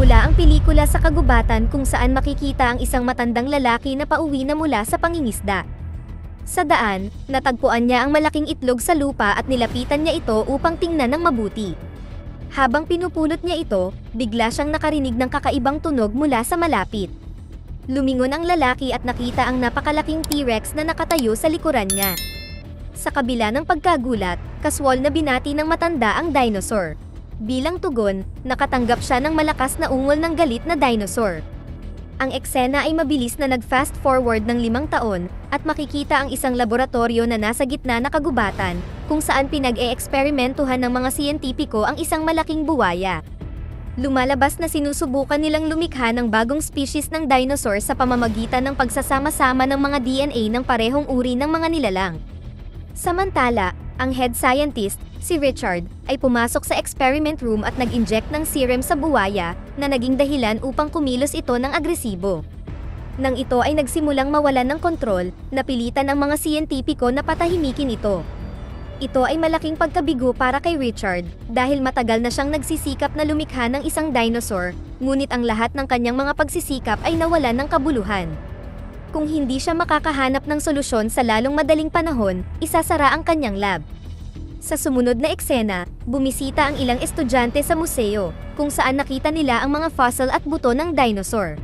Nagsimula ang pelikula sa kagubatan kung saan makikita ang isang matandang lalaki na pauwi na mula sa pangingisda. Sa daan, natagpuan niya ang malaking itlog sa lupa at nilapitan niya ito upang tingnan ng mabuti. Habang pinupulot niya ito, bigla siyang nakarinig ng kakaibang tunog mula sa malapit. Lumingon ang lalaki at nakita ang napakalaking T-Rex na nakatayo sa likuran niya. Sa kabila ng pagkagulat, kaswal na binati ng matanda ang dinosaur. Bilang tugon, nakatanggap siya ng malakas na ungol ng galit na dinosaur. Ang eksena ay mabilis na nag-fast forward ng limang taon at makikita ang isang laboratorio na nasa gitna na kagubatan kung saan pinag-e-eksperimentuhan ng mga siyentipiko ang isang malaking buwaya. Lumalabas na sinusubukan nilang lumikha ng bagong species ng dinosaur sa pamamagitan ng pagsasama-sama ng mga DNA ng parehong uri ng mga nilalang. Samantala, ang head scientist, si Richard, ay pumasok sa experiment room at nag-inject ng serum sa buwaya na naging dahilan upang kumilos ito ng agresibo. Nang ito ay nagsimulang mawalan ng kontrol, napilitan ang mga siyentipiko na patahimikin ito. Ito ay malaking pagkabigo para kay Richard dahil matagal na siyang nagsisikap na lumikha ng isang dinosaur, ngunit ang lahat ng kanyang mga pagsisikap ay nawalan ng kabuluhan. Kung hindi siya makakahanap ng solusyon sa lalong madaling panahon, isasara ang kanyang lab. Sa sumunod na eksena, bumisita ang ilang estudyante sa museo, kung saan nakita nila ang mga fossil at buto ng dinosaur.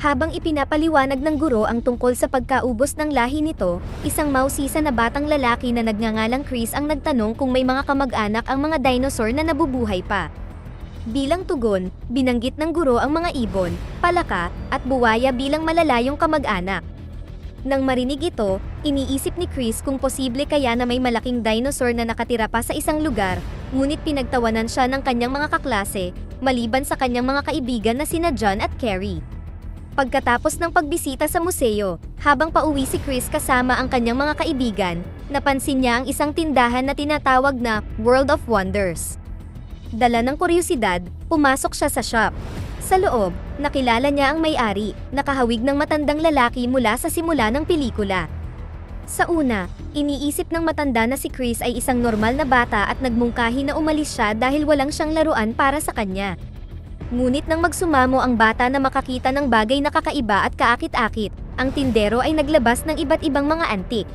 Habang ipinapaliwanag ng guro ang tungkol sa pagkaubos ng lahi nito, isang mausisa na batang lalaki na nagngangalang Chris ang nagtanong kung may mga kamag-anak ang mga dinosaur na nabubuhay pa. Bilang tugon, binanggit ng guro ang mga ibon, palaka, at buwaya bilang malalayong kamag-anak. Nang marinig ito, iniisip ni Chris kung posible kaya na may malaking dinosaur na nakatira pa sa isang lugar, ngunit pinagtawanan siya ng kanyang mga kaklase, maliban sa kanyang mga kaibigan na sina John at Carrie. Pagkatapos ng pagbisita sa museo, habang pauwi si Chris kasama ang kanyang mga kaibigan, napansin niya ang isang tindahan na tinatawag na World of Wonders. Dala ng kuryosidad, pumasok siya sa shop. Sa loob, nakilala niya ang may-ari, nakahawig ng matandang lalaki mula sa simula ng pelikula. Sa una, iniisip ng matanda na si Chris ay isang normal na bata at nagmungkahi na umalis siya dahil walang siyang laruan para sa kanya. Ngunit nang magsumamo ang bata na makakita ng bagay na kakaiba at kaakit-akit, ang tindero ay naglabas ng iba't ibang mga antik.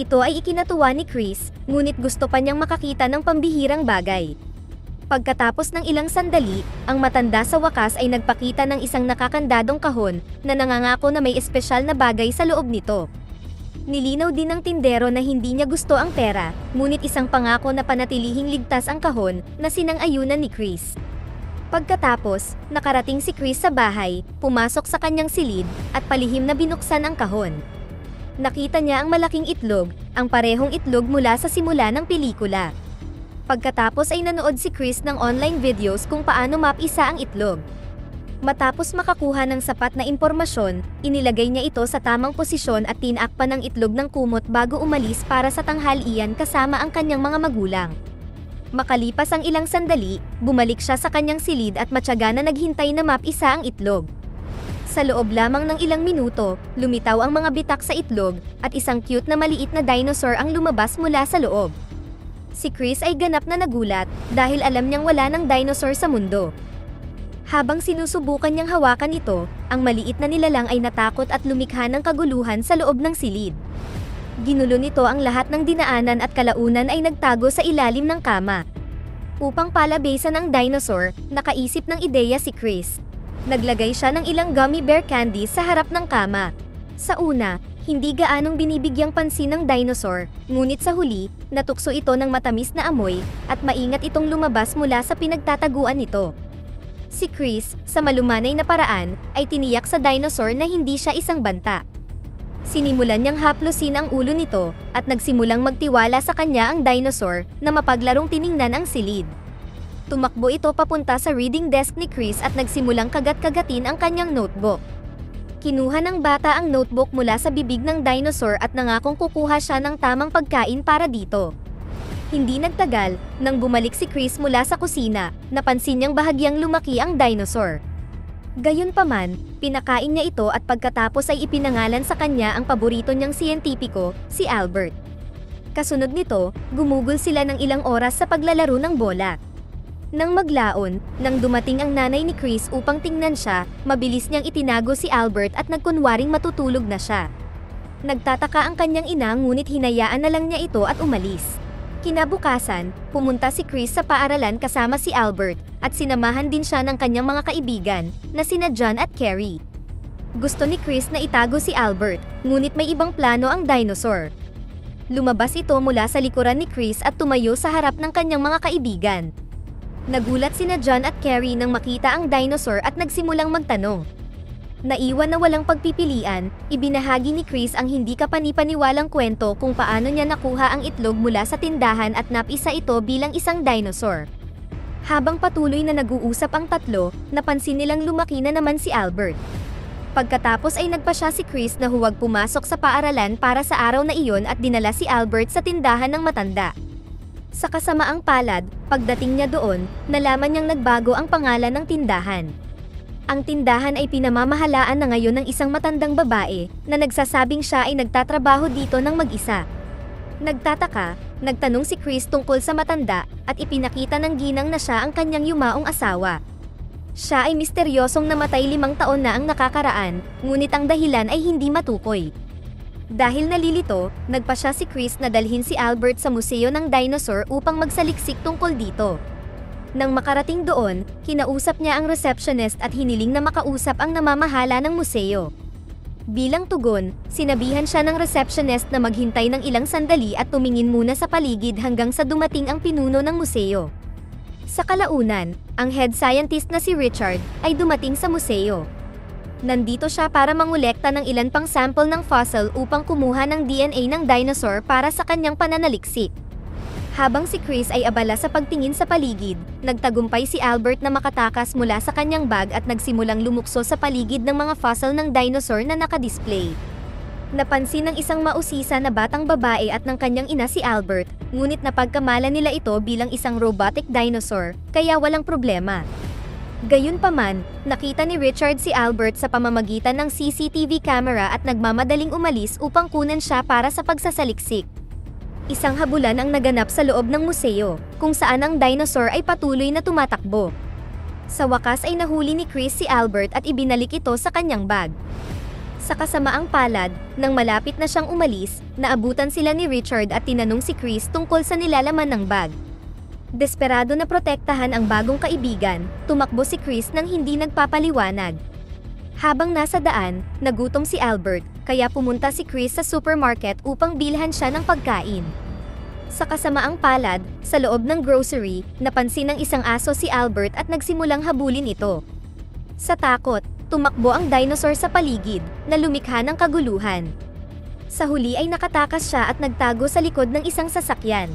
Ito ay ikinatuwa ni Chris, ngunit gusto pa niyang makakita ng pambihirang bagay. Pagkatapos ng ilang sandali, ang matanda sa wakas ay nagpakita ng isang nakakandadong kahon na nangangako na may espesyal na bagay sa loob nito. Nilinaw din ng tindero na hindi niya gusto ang pera, ngunit isang pangako na panatilihing ligtas ang kahon na sinang-ayunan ni Chris. Pagkatapos, nakarating si Chris sa bahay, pumasok sa kanyang silid, at palihim na binuksan ang kahon. Nakita niya ang malaking itlog, ang parehong itlog mula sa simula ng pelikula. Pagkatapos ay nanood si Chris ng online videos kung paano mapisa ang itlog. Matapos makakuha ng sapat na impormasyon, inilagay niya ito sa tamang posisyon at tinakpan ng itlog ng kumot bago umalis para sa tanghalian kasama ang kanyang mga magulang. Makalipas ang ilang sandali, bumalik siya sa kanyang silid at matyaga na naghintay na mapisa ang itlog. Sa loob lamang ng ilang minuto, lumitaw ang mga bitak sa itlog at isang cute na maliit na dinosaur ang lumabas mula sa loob. Si Chris ay ganap na nagulat dahil alam niyang wala ng dinosaur sa mundo. Habang sinusubukan niyang hawakan ito, ang maliit na nilalang ay natakot at lumikha ng kaguluhan sa loob ng silid. Ginulo nito ang lahat ng dinaanan at kalaunan ay nagtago sa ilalim ng kama. Upang palabesan ang dinosaur, nakaisip ng ideya si Chris. Naglagay siya ng ilang gummy bear candies sa harap ng kama. Sa una, hindi gaanong binibigyang pansin ng dinosaur, ngunit sa huli, natukso ito ng matamis na amoy, at maingat itong lumabas mula sa pinagtataguan nito. Si Chris, sa malumanay na paraan, ay tiniyak sa dinosaur na hindi siya isang banta. Sinimulan niyang haplusin ang ulo nito, at nagsimulang magtiwala sa kanya ang dinosaur na mapaglarong tiningnan ang silid. Tumakbo ito papunta sa reading desk ni Chris at nagsimulang kagat-kagatin ang kanyang notebook. Kinuha ng bata ang notebook mula sa bibig ng dinosaur at nangakong kukuha siya ng tamang pagkain para dito. Hindi nagtagal, nang bumalik si Chris mula sa kusina, napansin niyang bahagyang lumaki ang dinosaur. Gayunpaman, pinakain niya ito at pagkatapos ay ipinangalan sa kanya ang paborito niyang siyentipiko, si Albert. Kasunod nito, gumugol sila ng ilang oras sa paglalaro ng bola. Nang maglaon, nang dumating ang nanay ni Chris upang tingnan siya, mabilis niyang itinago si Albert at nagkunwaring matutulog na siya. Nagtataka ang kanyang ina ngunit hinayaan na lang niya ito at umalis. Kinabukasan, pumunta si Chris sa paaralan kasama si Albert at sinamahan din siya ng kanyang mga kaibigan na sina John at Carrie. Gusto ni Chris na itago si Albert, ngunit may ibang plano ang dinosaur. Lumabas ito mula sa likuran ni Chris at tumayo sa harap ng kanyang mga kaibigan. Nagulat sina John at Carrie nang makita ang dinosaur at nagsimulang magtanong. Naiwan na walang pagpipilian, ibinahagi ni Chris ang hindi kapanipaniwalang kwento kung paano niya nakuha ang itlog mula sa tindahan at napisa ito bilang isang dinosaur. Habang patuloy na nag-uusap ang tatlo, napansin nilang lumaki na naman si Albert. Pagkatapos ay nagpa siya si Chris na huwag pumasok sa paaralan para sa araw na iyon at dinala si Albert sa tindahan ng matanda. Sa kasamaang palad, pagdating niya doon, nalaman niyang nagbago ang pangalan ng tindahan. Ang tindahan ay pinamamahalaan na ngayon ng isang matandang babae na nagsasabing siya ay nagtatrabaho dito ng mag-isa. Nagtataka, nagtanong si Chris tungkol sa matanda at ipinakita ng ginang na siya ang kanyang yumaong asawa. Siya ay misteryosong namatay limang taon na ang nakakaraan, ngunit ang dahilan ay hindi matukoy. Dahil nalilito, nagpa siya si Chris na dalhin si Albert sa museo ng dinosaur upang magsaliksik tungkol dito. Nang makarating doon, kinausap niya ang receptionist at hiniling na makausap ang namamahala ng museo. Bilang tugon, sinabihan siya ng receptionist na maghintay ng ilang sandali at tumingin muna sa paligid hanggang sa dumating ang pinuno ng museo. Sa kalaunan, ang head scientist na si Richard ay dumating sa museo. Nandito siya para mangolekta ng ilan pang sample ng fossil upang kumuha ng DNA ng dinosaur para sa kanyang pananaliksik. Habang si Chris ay abala sa pagtingin sa paligid, nagtagumpay si Albert na makatakas mula sa kanyang bag at nagsimulang lumukso sa paligid ng mga fossil ng dinosaur na nakadisplay. Napansin ng isang mausisa na batang babae at ng kanyang ina si Albert, ngunit napagkamala nila ito bilang isang robotic dinosaur, kaya walang problema. Gayunpaman, nakita ni Richard si Albert sa pamamagitan ng CCTV camera at nagmamadaling umalis upang kunan siya para sa pagsasaliksik. Isang habulan ang naganap sa loob ng museo, kung saan ang dinosaur ay patuloy na tumatakbo. Sa wakas ay nahuli ni Chris si Albert at ibinalik ito sa kanyang bag. Sa kasamaang palad, nang malapit na siyang umalis, naabutan sila ni Richard at tinanong si Chris tungkol sa nilalaman ng bag. Desperado na protektahan ang bagong kaibigan, tumakbo si Chris nang hindi nagpapaliwanag. Habang nasa daan, nagutom si Albert, kaya pumunta si Chris sa supermarket upang bilhan siya ng pagkain. Sa kasamaang palad, sa loob ng grocery, napansin ng isang aso si Albert at nagsimulang habulin ito. Sa takot, tumakbo ang dinosaur sa paligid, na lumikha ng kaguluhan. Sa huli ay nakatakas siya at nagtago sa likod ng isang sasakyan.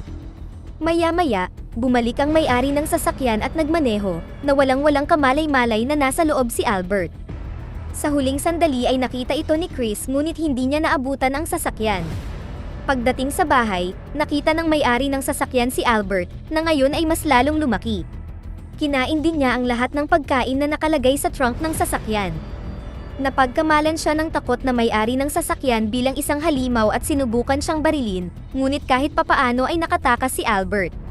Maya-maya, bumalik ang may-ari ng sasakyan at nagmaneho, na walang-walang kamalay-malay na nasa loob si Albert. Sa huling sandali ay nakita ito ni Chris ngunit hindi niya naabutan ang sasakyan. Pagdating sa bahay, nakita ng may-ari ng sasakyan si Albert, na ngayon ay mas lalong lumaki. Kinain din niya ang lahat ng pagkain na nakalagay sa trunk ng sasakyan. Napagkamalan siya ng takot na may-ari ng sasakyan bilang isang halimaw at sinubukan siyang barilin, ngunit kahit papaano ay nakatakas si Albert.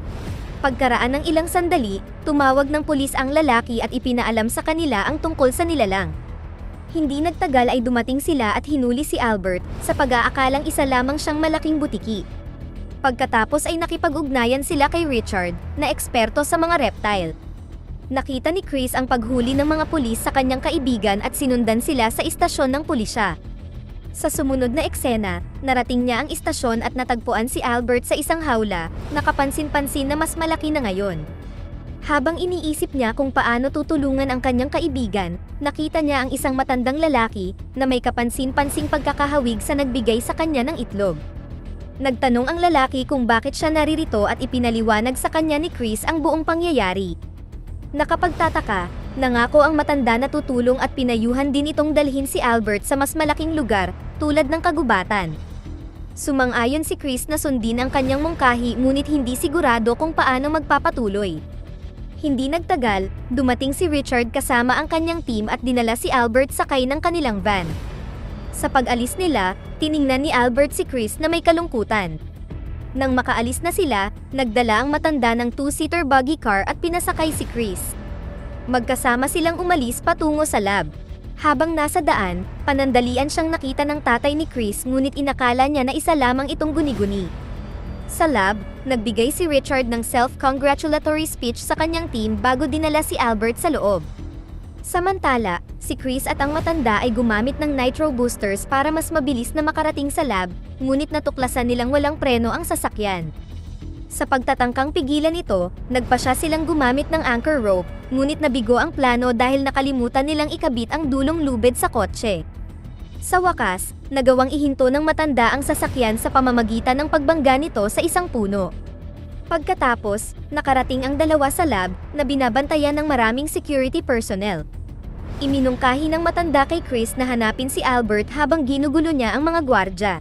Pagkaraan ng ilang sandali, tumawag ng pulis ang lalaki at ipinaalam sa kanila ang tungkol sa nilalang. Hindi nagtagal ay dumating sila at hinuli si Albert sa pag-aakalang isa lamang siyang malaking butiki. Pagkatapos ay nakipag-ugnayan sila kay Richard, na eksperto sa mga reptile. Nakita ni Chris ang paghuli ng mga pulis sa kanyang kaibigan at sinundan sila sa istasyon ng pulisya. Sa sumunod na eksena, narating niya ang istasyon at natagpuan si Albert sa isang hawla, nakapansin-pansin na mas malaki na ngayon. Habang iniisip niya kung paano tutulungan ang kanyang kaibigan, nakita niya ang isang matandang lalaki na may kapansin-pansing pagkakahawig sa nagbigay sa kanya ng itlog. Nagtanong ang lalaki kung bakit siya naririto at ipinaliwanag sa kanya ni Chris ang buong pangyayari. Nakapagtataka, nangako ang matanda na tutulong at pinayuhan din itong dalhin si Albert sa mas malaking lugar, tulad ng kagubatan. Sumang-ayon si Chris na sundin ang kanyang mungkahi ngunit hindi sigurado kung paano magpapatuloy. Hindi nagtagal, dumating si Richard kasama ang kanyang team at dinala si Albert sakay ng kanilang van. Sa pag-alis nila, tiningnan ni Albert si Chris na may kalungkutan. Nang makaalis na sila, nagdala ang matanda ng two-seater buggy car at pinasakay si Chris. Magkasama silang umalis patungo sa lab. Habang nasa daan, panandalian siyang nakita ng tatay ni Chris ngunit inakala niya na isa lamang itong guni-guni. Sa lab, nagbigay si Richard ng self-congratulatory speech sa kanyang team bago dinala si Albert sa loob. Samantala, si Chris at ang matanda ay gumamit ng nitro boosters para mas mabilis na makarating sa lab, ngunit natuklasan nilang walang preno ang sasakyan. Sa pagtatangkang pigilan ito, nagpa siya silang gumamit ng anchor rope, ngunit nabigo ang plano dahil nakalimutan nilang ikabit ang dulong lubid sa kotse. Sa wakas, nagawang ihinto ng matanda ang sasakyan sa pamamagitan ng pagbangga nito sa isang puno. Pagkatapos, nakarating ang dalawa sa lab na binabantayan ng maraming security personnel. Iminungkahi ng matanda kay Chris na hanapin si Albert habang ginugulo niya ang mga gwardya.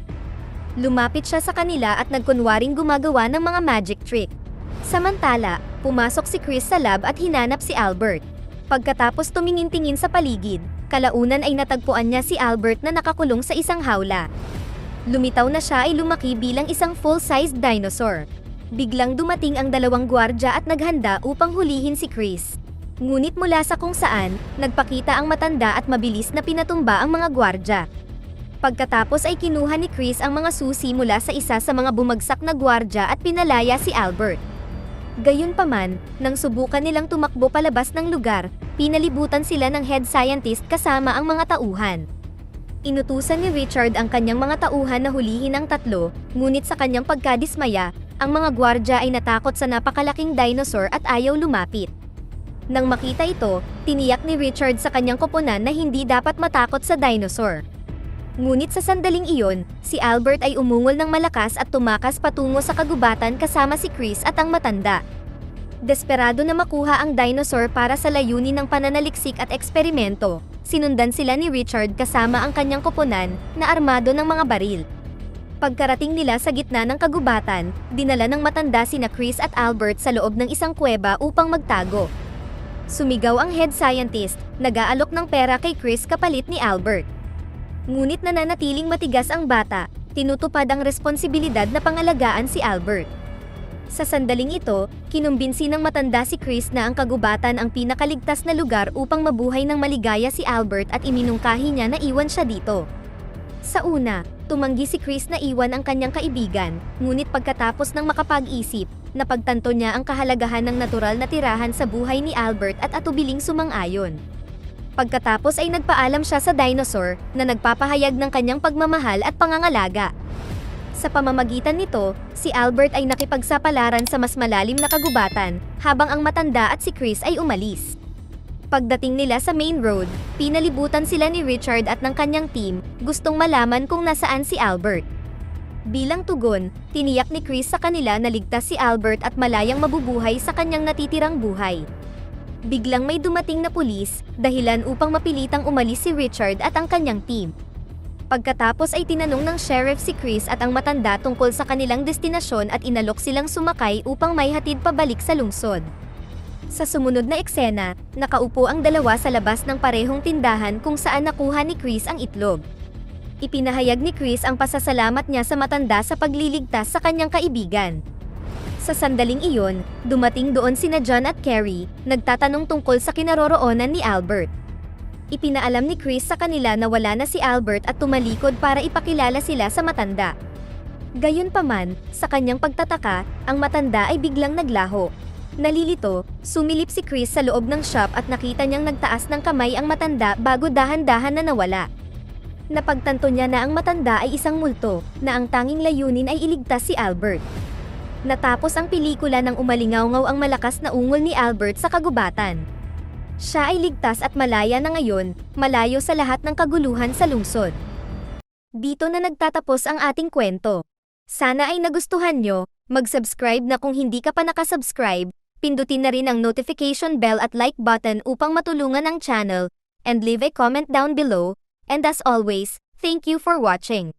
Lumapit siya sa kanila at nagkunwaring gumagawa ng mga magic trick. Samantala, pumasok si Chris sa lab at hinanap si Albert. Pagkatapos tumingin-tingin sa paligid, kalaunan ay natagpuan niya si Albert na nakakulong sa isang hawla. Lumitaw na siya ay lumaki bilang isang full-sized dinosaur. Biglang dumating ang dalawang gwardya at naghanda upang hulihin si Chris. Ngunit mula sa kung saan, nagpakita ang matanda at mabilis na pinatumba ang mga gwardya. Pagkatapos ay kinuha ni Chris ang mga susi mula sa isa sa mga bumagsak na gwardya at pinalaya si Albert. Gayunpaman, nang subukan nilang tumakbo palabas ng lugar, pinalibutan sila ng head scientist kasama ang mga tauhan. Inutusan ni Richard ang kanyang mga tauhan na hulihin ang tatlo, ngunit sa kanyang pagkadismaya, ang mga gwardya ay natakot sa napakalaking dinosaur at ayaw lumapit. Nang makita ito, tiniyak ni Richard sa kanyang koponan na hindi dapat matakot sa dinosaur. Ngunit sa sandaling iyon, si Albert ay umungol ng malakas at tumakas patungo sa kagubatan kasama si Chris at ang matanda. Desperado na makuha ang dinosaur para sa layunin ng pananaliksik at eksperimento, sinundan sila ni Richard kasama ang kanyang koponan na armado ng mga baril. Pagkarating nila sa gitna ng kagubatan, dinala ng matanda sina Chris at Albert sa loob ng isang kuweba upang magtago. Sumigaw ang head scientist, nag-aalok ng pera kay Chris kapalit ni Albert. Ngunit nananatiling matigas ang bata, tinutupad ang responsibilidad na pangalagaan si Albert. Sa sandaling ito, kinumbinsi ng matanda si Chris na ang kagubatan ang pinakaligtas na lugar upang mabuhay ng maligaya si Albert at iminungkahi niya na iwan siya dito. Sa una, tumanggi si Chris na iwan ang kanyang kaibigan, ngunit pagkatapos ng makapag-isip, napagtanto niya ang kahalagahan ng natural na tirahan sa buhay ni Albert at atubiling sumang-ayon. Pagkatapos ay nagpaalam siya sa dinosaur na nagpapahayag ng kanyang pagmamahal at pangangalaga. Sa pamamagitan nito, si Albert ay nakipagsapalaran sa mas malalim na kagubatan, habang ang matanda at si Chris ay umalis. Pagdating nila sa main road, pinalibutan sila ni Richard at ng kanyang team, gustong malaman kung nasaan si Albert. Bilang tugon, tiniyak ni Chris sa kanila na ligtas si Albert at malayang mabubuhay sa kanyang natitirang buhay. Biglang may dumating na pulis, dahilan upang mapilitang umalis si Richard at ang kanyang team. Pagkatapos ay tinanong ng sheriff si Chris at ang matanda tungkol sa kanilang destinasyon at inalok silang sumakay upang may hatid pabalik sa lungsod. Sa sumunod na eksena, nakaupo ang dalawa sa labas ng parehong tindahan kung saan nakuha ni Chris ang itlog. Ipinahayag ni Chris ang pasasalamat niya sa matanda sa pagliligtas sa kanyang kaibigan. Sa sandaling iyon, dumating doon sina John at Carrie, nagtatanong tungkol sa kinaroroonan ni Albert. Ipinaalam ni Chris sa kanila na wala na si Albert at tumalikod para ipakilala sila sa matanda. Gayunpaman, sa kanyang pagtataka, ang matanda ay biglang naglaho. Nalilito, sumilip si Chris sa loob ng shop at nakita niyang nagtaas ng kamay ang matanda bago dahan-dahan na nawala. Napagtanto niya na ang matanda ay isang multo, na ang tanging layunin ay iligtas si Albert. Natapos ang pelikula nang umalingaw ang malakas na ungol ni Albert sa kagubatan. Siya ay ligtas at malaya na ngayon, malayo sa lahat ng kaguluhan sa lungsod. Dito na nagtatapos ang ating kwento. Sana ay nagustuhan nyo, mag-subscribe na kung hindi ka pa nakasubscribe, pindutin na rin ang notification bell at like button upang matulungan ang channel, and leave a comment down below, and as always, thank you for watching.